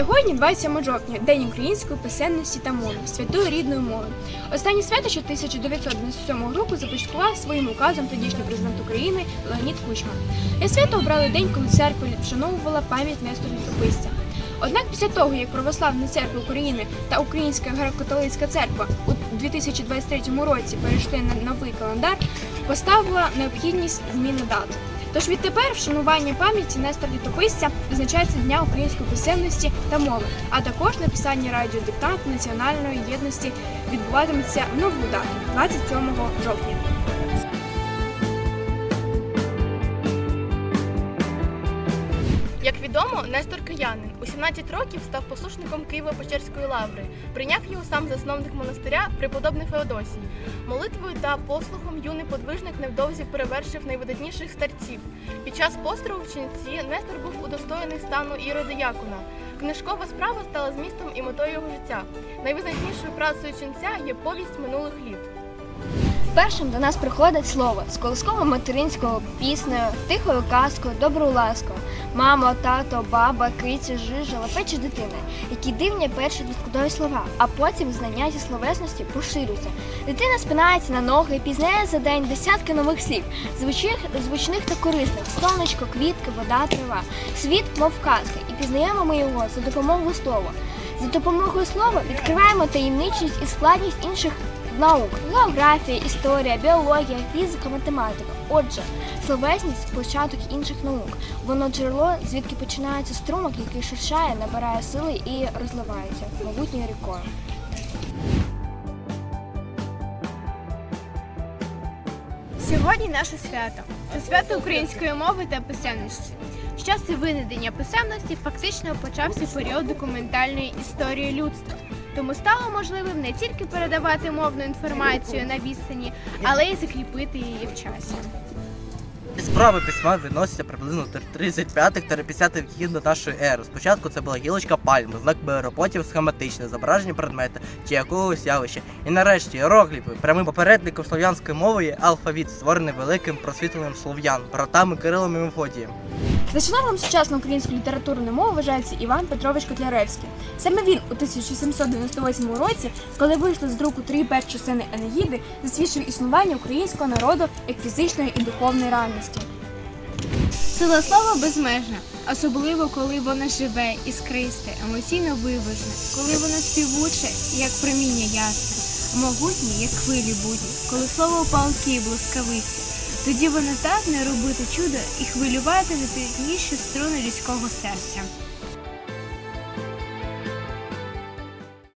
Сьогодні, 27 жовтня, День української писемності та мови, святої рідної мови. Останнє свято, що 1997 року започаткував своїм указом тодішній президент України Леонід Кучма. Для свята обрали день, коли церква вшановувала пам'ять Нестора Літописця. Однак після того, як Православна церква України та Українська греко-католицька церква у 2023 році перейшли на новий календар, поставила необхідність зміни дат. Тож відтепер вшанування пам'яті Нестора Літописця визначається Дня української писемності та мови, а також написання радіодиктанту національної єдності відбуватиметься в нову дату 27 жовтня. Як відомо, Нестор Киянин у 17 років став послушником Києво-Печерської лаври. Прийняв його сам засновник монастиря преподобний Феодосій. Молитвою та послухом юний подвижник невдовзі перевершив найвидатніших старців. Під час пострілу в Чинці Нестор був удостоєний стану іродиякона. Книжкова справа стала змістом і метою його життя. Найвизначнішою працею ченця є повість минулих літ. Першим до нас приходить слово з колисково материнського піснею, тихою казкою, доброю ласкою. Мамо, тато, баба, киця, жижа, лапечі дитини, які дивні перші відскудові слова, а потім знання зі словесності поширюються. Дитина спинається на ноги і пізнає за день десятки нових слів, звучних, звучних та корисних, сонечко, квітки, вода, трава. Світ, мов казка, і пізнаємо ми його за допомогою слова. За допомогою слова відкриваємо таємничість і складність інших наук, географія, історія, біологія, фізика, математика. Отже, словесність початок інших наук. Воно джерело, звідки починається струмок, який ширшає, набирає сили і розливається могутньою рікою. Сьогодні наше свято. Це свято української мови та писемності. З часу винайдення писемності фактично почався період документальної історії людства. Тому стало можливим не тільки передавати мовну інформацію на відстані, але й закріпити її в часі. Справи письма відносяться приблизно до 35-50 віків до нашої ери. Спочатку це була гілочка пальми, знак аеропотів схематичне, зображення предмета чи якогось явища. І нарешті іерогліфи. Прямим попередником слов'янської мови є алфавіт, створений великим просвітленням слов'ян, братами Кирилом і Мефодієм. Зачиналом сучасної української літературної мови вважається Іван Петрович Котляревський. Саме він у 1798 році, коли вийшли з друку три перші частини Енеїди, засвідчив існування українського народу як фізичної і духовної реальності. Сила слова безмежна, особливо коли вона живе, іскристе, емоційно виважне, коли вона співуче, як проміння ясне, могутнє, як хвилі будні, коли слово палки блискавиці. Тоді вона здатна робити чудо і хвилювати найпівніші струни людського серця.